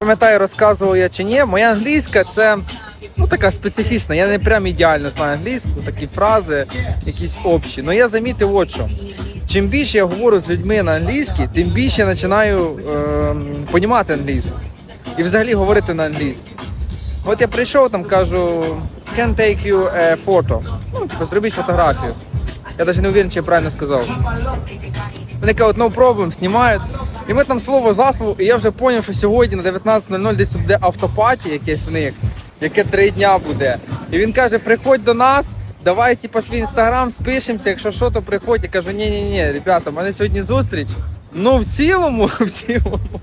Пам'ятаю, розказував я чи ні, моя англійська це ну, така специфічна. Я не прям ідеально знаю англійську, такі фрази, якісь общі. Ну я замітив от що. Чим більше я говорю з людьми на англійській, тим більше я починаю е, понімати англійську. І взагалі говорити на англійській. От я прийшов там, кажу, can take you a photo. Ну, типу, зробіть фотографію. Я навіть не уверен, чи я правильно сказав. Вони кажуть, no problem, знімають. І ми там слово за слово, і я вже зрозумів, що сьогодні на 19.00 десь тут буде автопаті якесь в них, яке три дня буде. І він каже, приходь до нас, давай типу, свій інстаграм, спишемося, якщо що, то приходь. Я кажу, ні ні ні ребята, в мене сьогодні зустріч. Ну в цілому, в цілому.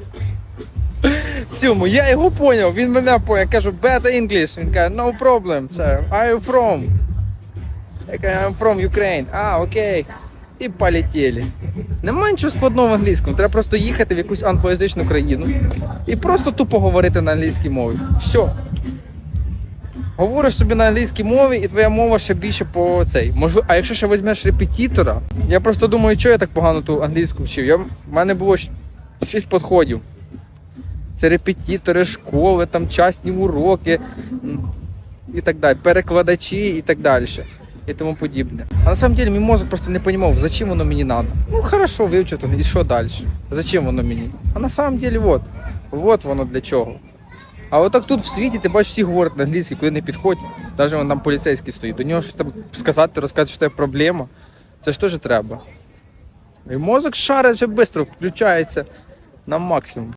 В цілому, я його поняв, він мене поняв. Я кажу, better English. Він каже, no problem, sir. Are you from? Я кажу, I'm from Ukraine. А, окей. І полетіли. Нема нічого складного в англійському. Треба просто їхати в якусь англоязичну країну і просто тупо говорити на англійській мові. Все. Говориш собі на англійській мові, і твоя мова ще більше по цей. Можливо, а якщо ще візьмеш репетитора, я просто думаю, що я так погано ту англійську вчив. Я, в мене було щ- шість підходів. Це репетитори, школи, там частні уроки і так далі, перекладачі і так далі. І тому подібне. А на самом деле мій мозок просто не розумів, зачем воно мені треба. Ну хорошо, вивчив, то, і що далі? Зачем воно мені? А на самом деле вот. Вот воно для чого. А отак тут в світі ти бачиш, всі говорять на англійській, куди не підходь. Навіть вон там поліцейський стоїть. До нього щось там сказати, розказати, що це проблема. Це ж теж треба. І мозок шарить вже швидко включається на максимум.